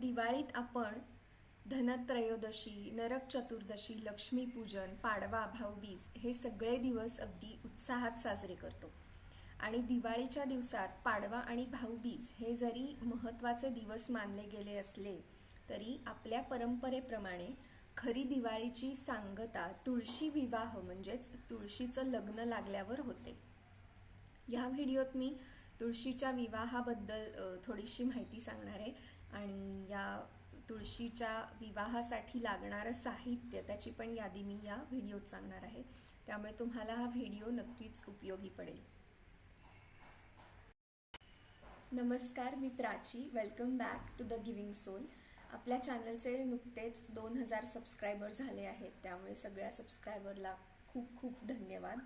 दिवाळीत आपण धनत्रयोदशी नरक चतुर्दशी लक्ष्मीपूजन पाडवा भाऊबीज हे सगळे दिवस अगदी उत्साहात साजरे करतो. आणि दिवाळीच्या दिवसात पाडवा आणि भाऊबीज हे जरी महत्त्वाचे दिवस मानले गेले असले तरी आपल्या परंपरेप्रमाणे खरी दिवाळीची सांगता तुळशी विवाह म्हणजेच तुळशीचं लग्न लागल्यावर होते. ह्या व्हिडिओत मी तुळशीच्या विवाहाबद्दल थोडीशी माहिती सांगणार आहे. आणि या तुळशीच्या विवाहासाठी लागणारं साहित्य त्याची पण यादी मी या व्हिडिओत सांगणार आहे. त्यामुळे तुम्हाला हा व्हिडिओ नक्कीच उपयोगी पडेल. नमस्कार मी Prachi welcome back to the giving soul आपल्या चॅनलचे नुकतेच दोन हजार सबस्क्रायबर झाले आहेत त्यामुळे सगळ्या सबस्क्रायबरला खूप खूप धन्यवाद.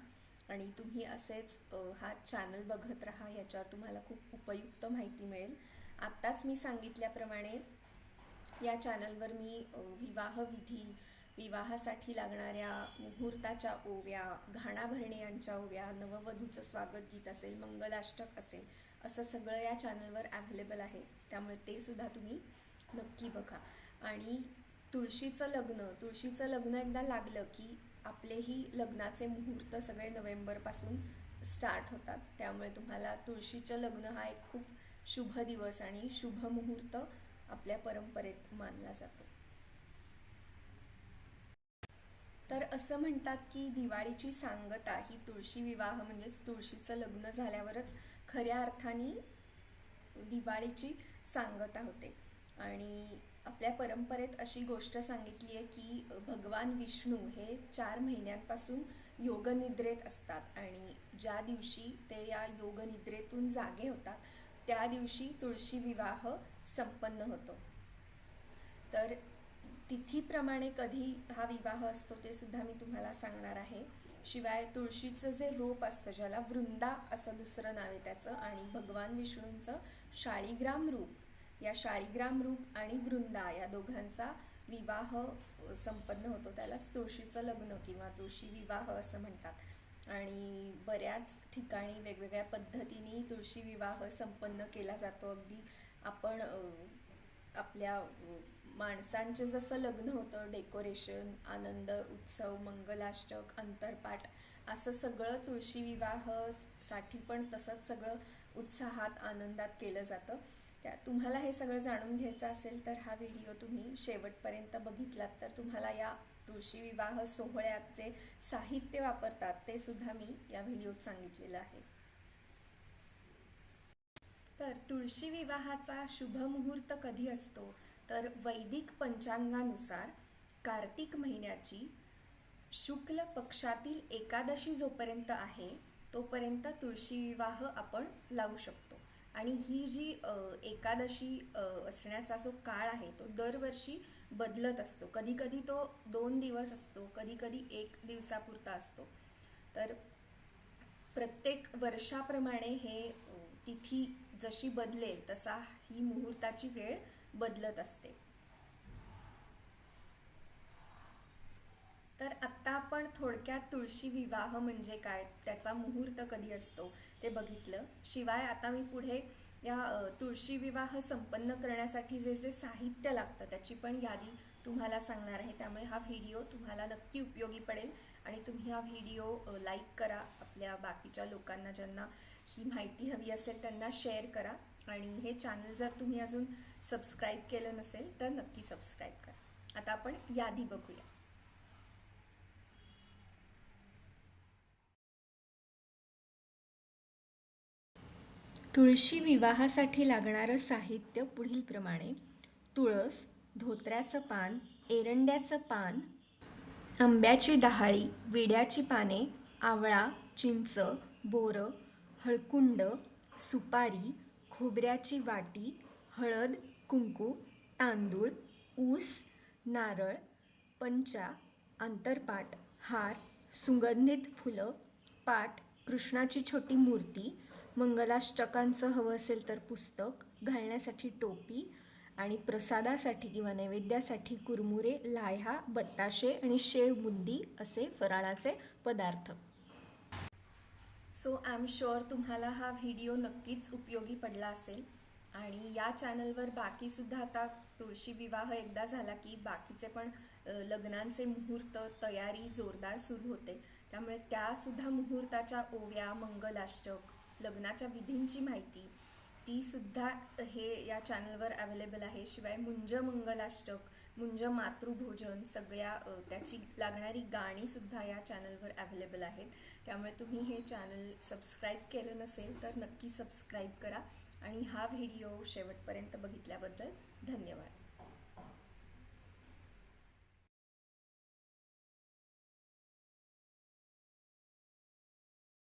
आणि तुम्ही असेच हा चॅनल बघत राहा याच्यावर तुम्हाला खूप उपयुक्त माहिती मिळेल. आत्ताच मी सांगितल्याप्रमाणे या चॅनलवर मी विवाहविधी विवाहासाठी लागणाऱ्या मुहूर्ताच्या ओव्या घाणा भरणे यांच्या ओव्या नववधूचं स्वागत गीत असेल मंगलाष्टक असेल असं सगळं या चॅनलवर ॲव्हेलेबल आहे. त्यामुळे ते सुद्धा तुम्ही नक्की बघा. आणि तुळशीचं लग्न तुळशीचं लग्न एकदा लागलं की आपलेही लग्नाचे मुहूर्त सगळे नोव्हेंबरपासून स्टार्ट होतात. त्यामुळे तुम्हाला तुळशीचं लग्न हा एक खूप शुभ दिवस आणि शुभ मुहूर्त आपल्या परंपरेत मानला जातो. तर असं म्हणतात की दिवाळीची सांगता ही तुळशी विवाह म्हणजेच तुळशीचं लग्न झाल्यावरच खऱ्या अर्थाने दिवाळीची सांगता होते. आणि आपल्या परंपरेत अशी गोष्ट सांगितली आहे की भगवान विष्णू हे चार महिन्यांपासून योगनिद्रेत असतात आणि ज्या दिवशी ते या योगनिद्रेतून जागे होतात त्या दिवशी तुळशी विवाह संपन्न होतो. तर तिथीप्रमाणे कधी हा विवाह असतो ते सुद्धा मी तुम्हाला सांगणार आहे. शिवाय तुळशीचं जे रोप असतं ज्याला वृंदा असं दुसरं नाव आहे त्याचं आणि भगवान विष्णूंचं शाळीग्राम रूप या शाळीग्राम रूप आणि वृंदा या दोघांचा विवाह संपन्न होतो. त्यालाच तुळशीचं लग्न किंवा तुळशी विवाह असं म्हणतात. आणि बऱ्याच ठिकाणी वेगवेगळ्या पद्धतीने तुळशी विवाह संपन्न केला जातो. अगदी आपण आपल्या माणसांचे जसं लग्न होतं डेकोरेशन आनंद उत्सव मंगलाष्टक अंतरपाठ असं सगळं तुळशी विवाहसाठी पण तसंच सगळं उत्साहात आनंदात केलं जातं. त्या तुम्हाला हे सगळं जाणून घ्यायचं असेल तर हा व्हिडिओ तुम्ही शेवटपर्यंत बघितलात तर तुम्हाला या तुळशी विवाह सोहळ्यात जे साहित्य वापरतात ते सुद्धा मी या व्हिडिओत सांगितलेलं आहे. तर तुळशी विवाहाचा शुभ मुहूर्त कधी असतो? तर वैदिक पंचांगानुसार कार्तिक महिन्याची शुक्ल पक्षातील एकादशी जोपर्यंत आहे तोपर्यंत तुळशी विवाह आपण लावू शकतो. आणि ही जी एकादशी असण्याचा जो काळ आहे तो दरवर्षी बदलत असतो. कधीकधी तो दोन दिवस असतो कधीकधी एक दिवसापुरता असतो. तर प्रत्येक वर्षाप्रमाणे हे तिथी जशी बदलेल तसा ही मुहूर्ताची वेळ बदलत असते. तर आत्ता आपण थोडक्यात तुळशी विवाह म्हणजे काय त्याचा मुहूर्त कधी असतो ते बघितलं. शिवाय आता मी पुढे या तुळशी विवाह संपन्न करण्यासाठी जे जे साहित्य लागतं त्याची पण यादी तुम्हाला सांगणार आहे. त्यामुळे हा व्हिडिओ तुम्हाला नक्की उपयोगी पडेल आणि तुम्ही हा व्हिडिओ लाईक करा. आपल्या बाकीच्या लोकांना ज्यांना ही माहिती हवी असेल त्यांना शेअर करा. आणि हे चॅनल जर तुम्ही अजून सबस्क्राईब केलं नसेल तर नक्की सबस्क्राईब करा. आता आपण यादी बघूया. तुळशी विवाहासाठी लागणारं साहित्य पुढीलप्रमाणे. तुळस धोत्र्याचं पान एरंड्याचं पान आंब्याची डहाळी विड्याची पाने आवळा चिंच बोरं हळकुंड सुपारी खोबऱ्याची वाटी हळद कुंकू तांदूळ ऊस नारळ पंचा आंतरपाट हार सुगंधित फुलं पाट कृष्णाची छोटी मूर्ती मंगलाष्टकांचं हवं असेल तर पुस्तक घालण्यासाठी टोपी आणि प्रसादासाठी किंवा नैवेद्यासाठी कुरमुरे लाह्या बत्ताशे आणि शेव बुंदी असे फराळाचे पदार्थ. सो आय एम शुअर तुम्हाला हा व्हिडिओ नक्कीच उपयोगी पडला असेल. आणि या चॅनलवर बाकीसुद्धा आता तुळशी विवाह एकदा झाला की बाकीचे पण लग्नांचे मुहूर्त तयारी जोरदार सुरू होते. त्यामुळे त्यासुद्धा मुहूर्ताच्या ओव्या मंगलाष्टक लग्नाच्या विधींची माहिती ती सुद्धा हे या चॅनलवर अवेलेबल आहे. शिवाय मुंज मंगलाष्टक मुंज मातृभोजन सगळ्या त्याची लागणारी गाणीसुद्धा या चॅनलवर अवेलेबल आहेत. त्यामुळे तुम्ही हे चॅनल सबस्क्राईब केलं नसेल तर नक्की सबस्क्राईब करा. आणि हा व्हिडिओ शेवटपर्यंत बघितल्याबद्दल धन्यवाद.